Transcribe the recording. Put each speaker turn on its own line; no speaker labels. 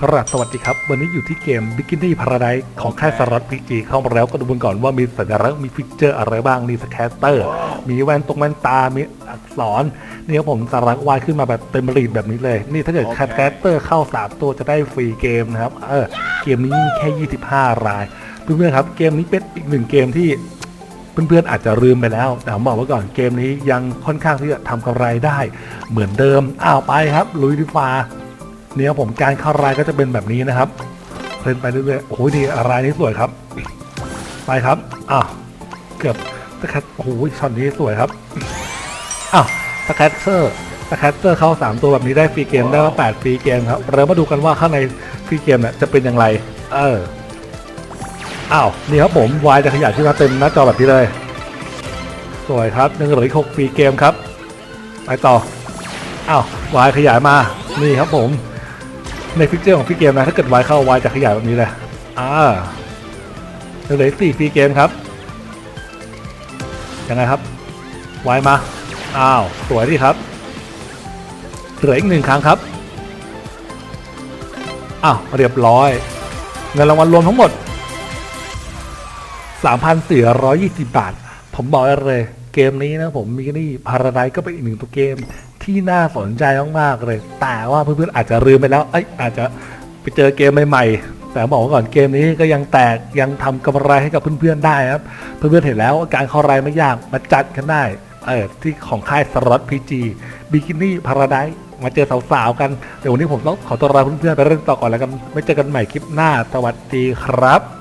ครับสวัสดีครับ วันนี้อยู่ที่เกม Bikini Paradise ของค่ายสล็อตพีจีเข้ามาแล้วก็ดูกันก่อนว่ามีสัญลักษณ์มีฟิกเจอร์อะไรบ้างนี่สแคตเตอร์ มีแว่นตรงแว่นตา มีอักษรนี่ครับผมสัญลักษณ์วาดขึ้นมาแบบเต็มรีดแบบนี้เลย นี่ถ้าเกิด
โอเค
แคตเตอร์เข้า3ตัวจะได้ฟรีเกมนะครับ เออ เกมนี้มีแค่ 25 ราย เพื่อนๆครับ เกมนี้เป็นอีกหนึ่งเกมที่เพื่อนๆอาจจะลืมไปแล้ว แต่ผมบอกไว้ก่อนเกมนี้ยังค่อนข้างที่จะทำกำไรได้ เหมือนเดิมอ้าวไปครับลุยดีฟ้าเนี่ยครับผมการเข้ารายก็จะเป็นแบบนี้นะครับเพลินไปเรื่อยๆโอ้โหนี่รายนี้สวยครับ ไปครับอ้าวเกือบสแคตโอ้โหช็อตนี้สวยครับอ้าวสแคตเตอร์สแคตเตอร์เข้า3 ตัวแบบนี้ได้ฟรีเกมได้ว่า8ฟรีเกมครับเรามาดูกันว่าข้างในฟรีเกมเนี่ยจะเป็นอย่างไร เอออ้าวนี่ครับผมวายจะขยายขึ้นมาเต็มหน้าจอแบบนี้เลย สวยครับยังเหลืออีกหกฟรีเกมครับ ไปต่ออ้าววายขยายมานี่ครับผม ในฟิกเจอร์ของฟรีเกมนะ ถ้าเกิดวายเข้าวายจะขยายแบบนี้เลยอ่าเหลือสี่ฟรีเกมครับยังไงครับวายมาอ้าวสวยดีครับเหลืออีกหนึ่งครั้งครับอ้าวเรียบร้อย เงินรางวัลรวมทั้งหมด 3,420 บาท ผมบอกเลย เกมนี้นะผมมีนี่พาราไดก็เป็นอีกหนึ่งตัวเกมที่น่าสนใจมากๆเลย แต่ว่าเพื่อนๆอาจจะลืมไปแล้วเอ้ยอาจจะไปเจอเกมใหม่ๆแต่บอกก่อนเกมนี้ก็ยังแตกยังทำกำไรให้กับเพื่อนๆได้ครับ เพื่อนๆเห็นแล้วการเข้ารายไม่ยากมาจัดกันได้เออที่ของค่ายสล็อตพีจีบิกินี่พาราไดมาเจอสาวๆกัน เดี๋ยววันนี้ผมต้องขอตัวลาเพื่อนๆไปเล่นต่อก่อนแล้วกันไว้เจอกันใหม่คลิปหน้า สวัสดีครับ